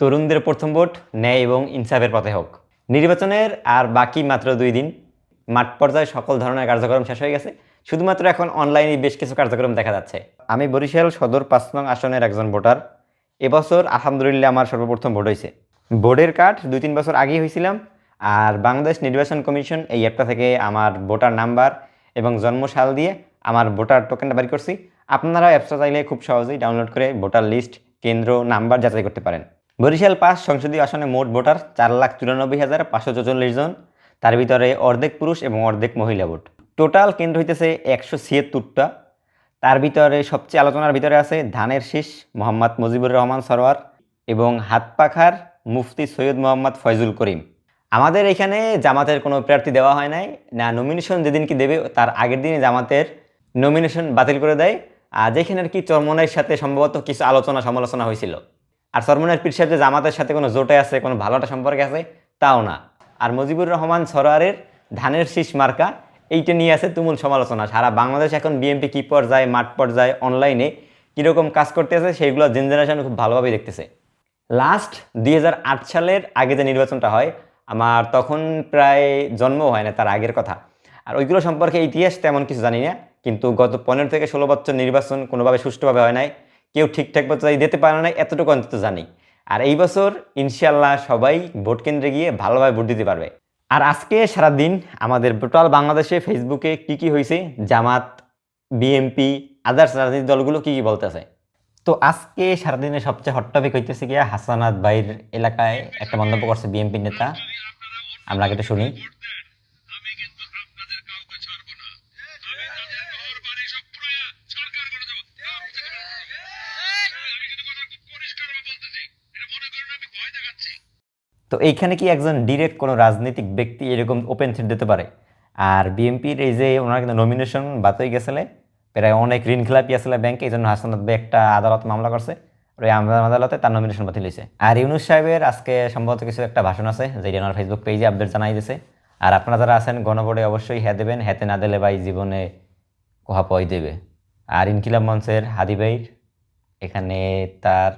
তরুণদের প্রথম ভোট ন্যায় এবং ইনসাফের পথে হোক। নির্বাচনের আর বাকি মাত্র দুই দিন, মাঠ পর্যায়ে সকল ধরনের কার্যক্রম শেষ হয়ে গেছে। শুধুমাত্র এখন অনলাইনে বেশ কিছু কার্যক্রম দেখা যাচ্ছে। আমি বরিশাল সদর পাঁচ নং আসনের একজন ভোটার। এবছর আলহামদুলিল্লাহ আমার সর্বপ্রথম ভোট হয়েছে। ভোটের কার্ড দুই তিন বছর আগেই হয়েছিলাম আর বাংলাদেশ নির্বাচন কমিশন এই অ্যাপটা থেকে আমার ভোটার নাম্বার এবং জন্মসাল দিয়ে আমার ভোটার টোকেনটা বাড়ি করছি। আপনারা অ্যাপসটা চাইলে খুব সহজেই ডাউনলোড করে ভোটার লিস্ট, কেন্দ্র, নাম্বার যাচাই করতে পারেন। বরিশাল পাঁচ সংসদীয় আসনে মোট ভোটার চার লাখ চুরানব্বই হাজার পাঁচশো চৌচল্লিশ জন। তার ভিতরে অর্ধেক পুরুষ এবং অর্ধেক মহিলা ভোট। টোটাল কেন্দ্র হইতেছে একশো ছিয়াত্তরটা। তার ভিতরে সবচেয়ে আলোচনার ভিতরে আছে ধানের শীষ, মোহাম্মদ মুজিবুর রহমান সরোয়ার এবং হাত পাখার মুফতি সৈয়দ মোহাম্মদ ফয়জুল করিম। আমাদের এখানে জামাতের কোনো প্রার্থী দেওয়া হয় নাই, না নমিনেশন যেদিন কি দেবে তার আগের দিনে জামাতের নমিনেশন বাতিল করে দেয়। আর যেখানে আর কি চরমনের সাথে সম্ভবত কিছু আলোচনা সমালোচনা হয়েছিল। আর সরমনের পীর সাহেব যে জামাতের সাথে কোনো জোটে আছে, কোনো ভালোটা সম্পর্কে আছে, তাও না। আর মুজিবুর রহমান সরোয়ারের ধানের শীষ মার্কা, এইটা নিয়ে আছে তুমুল সমালোচনা। সারা বাংলাদেশ এখন বিএমপি কি পর্যায়ে, মাঠ পর্যায়ে অনলাইনে কীরকম কাজ করতে আছে সেইগুলো জেনারেশন খুব ভালোভাবেই দেখতেছে। লাস্ট দুই হাজার আট সালের আগে যে নির্বাচনটা হয়, আমার তখন প্রায় জন্ম হয় না তার আগের কথা। আর ওইগুলো সম্পর্কে ইতিহাস তেমন কিছু জানি না, কিন্তু গত পনেরো থেকে ষোলো বছর নির্বাচন কোনোভাবে সুষ্ঠুভাবে হয় নাই। কেউ ঠিকঠাক মতো দিতে পারে না, এতটুকু অন্তত জানি। আর এই বছর ইনশাল্লাহ সবাই ভোট কেন্দ্রে গিয়ে ভালোভাবে ভোট দিতে পারবে। আর আজকে সারাদিন আমাদের টোটাল বাংলাদেশে ফেসবুকে কি কি হয়েছে, জামাত বিএমপি আদার্স রাজনৈতিক দলগুলো কি কি বলতেছে? তো আজকে সারাদিনে সবচেয়ে হট টপিক হইতেছে গিয়া হাসানাত ভাইয়ের এলাকায় একটা মন্তব্য করছে বিএনপি নেতা। আমরা আগে শুনি আমি কিন্তু আপনাদের কাউকে ছাড়বো না আমি তাদের ঘর বাড়ি সব পুরাইয়া সরকার করে দেবো আমি কিন্তু কথা খুব পরিষ্কার বলতেছি এটা মনে করেন আমি ভয় দেখাচ্ছি তো এইখানে কি একজন ডিরেক্ট কোনো রাজনৈতিক ব্যক্তি এরকম ওপেন সিট দিতে পারে? আর বিএনপির এই যে ওনার কিন্তু নমিনেশন বাতই গেছিলে প্রায় অনেক ঋণ খেলাপি আসলে ব্যাংকে এই জন্য হাসানাত ভাই একটা আদালত মামলা করছে। ওই আদালতে তার নমিনেশন বাতিল হয়েছে। আর ইউনুস সাহেবের আজকে সম্ভবত কিছু একটা ভাষণ আছে, যেটা ওনার ফেসবুক পেজে আপডেট জানাই দিয়েছে। আর আপনারা যারা আছেন গণবোর্ডে অবশ্যই হ্যাঁ দেবেন হ্যাতে না দিলে ভাই জীবনে কোহা পয় দেবে। আর ইনকিলাব মঞ্চের হাদি ভাইর, এখানে তার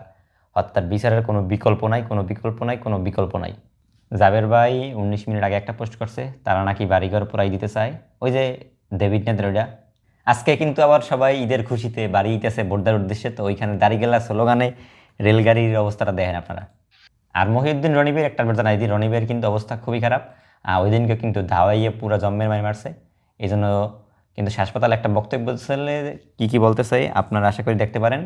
হত্যার বিচারের কোনো বিকল্প নাই, কোনো বিকল্প নাই, কোনো বিকল্প নাই। জাবের ভাই উনিশ মিনিট আগে একটা পোস্ট করছে, তারা নাকি বাড়িঘর পুরাই দিতে চায়। ওই যে ডেভিড নেদ্রোডা আজকে কিন্তু আবার সবাই ঈদের খুশিতে বাড়ি দিতেছে বোর্ডার উদ্দেশ্যে, তো ওইখানে দাঁড়িয়ে স্লোগানে রেলগাড়ির অবস্থাটা দেখেন আপনারা। আর মহিউদ্দিন রনিবের একটা জানাই দিই, রনিবের কিন্তু অবস্থা খুবই খারাপ। ওই দিনকে কিন্তু ধাওয়াইয়ে পুরো জম্মের মারি মারছে। এই জন্য কিন্তু হাসপাতালে একটা বক্তব্য কী কী বলতে চাই আপনারা আশা করি দেখতে পারেন।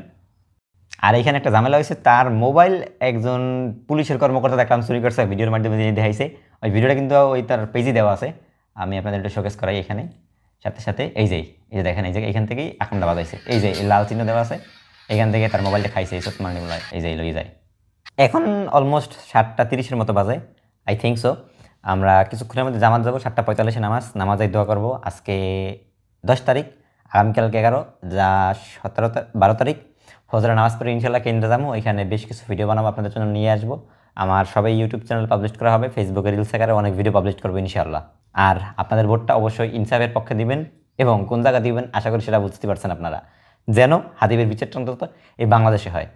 আর এখানে একটা ঝামেলা হয়েছে, তার মোবাইল একজন পুলিশের কর্মকর্তা দেখলাম চুরি করছে, ভিডিওর মাধ্যমে যিনি দেখাইছে। ওই ভিডিওটা কিন্তু ওই তার পেজে দেওয়া আছে। আমি আপনাদের একটু শোকেস করাই এখানে। সাথে সাথে এই যে এই যে দেখেন, এই যে এখান থেকেই আকামটা বাজাইছে। এই যে, এই লাল চিহ্ন দেওয়া আছে, এখান থেকে তার মোবাইলটা খাইছে, এই সত্যমান এই যে লই যায়। এখন অলমোস্ট সাতটা তিরিশের মতো বাজে আই থিঙ্ক সো আমরা কিছুক্ষণের মধ্যে জামাত যাব, সাতটা পঁয়তাল্লিশে নামাজ, নামাজে দোয়া করব। আজকে দশ তারিখ, আগামীকালকে এগারো, যা সতেরো বারো তারিখ। ফজরা নামাজ পড়ে ইনশাল্লাহ কেন্দ্রে যাব। ওইখানে বেশ কিছু ভিডিও বানাবো, আপনাদের জন্য নিয়ে আসব। আমার সবাই ইউটিউব চ্যানেল পাবলিশ করা হবে ফেসবুকে রিলস আকারে অনেক ভিডিও পাবলিশ করব ইনশাল্লাহ আর আপনাদের ভোটটা অবশ্যই ইনসাফের পক্ষে দিবেন এবং কোন জায়গা দিবেন, আশা করি সেটা বুঝতে পারছেন আপনারা। যেন হাদিবের বিচারটা অন্তত এই বাংলাদেশে হয়।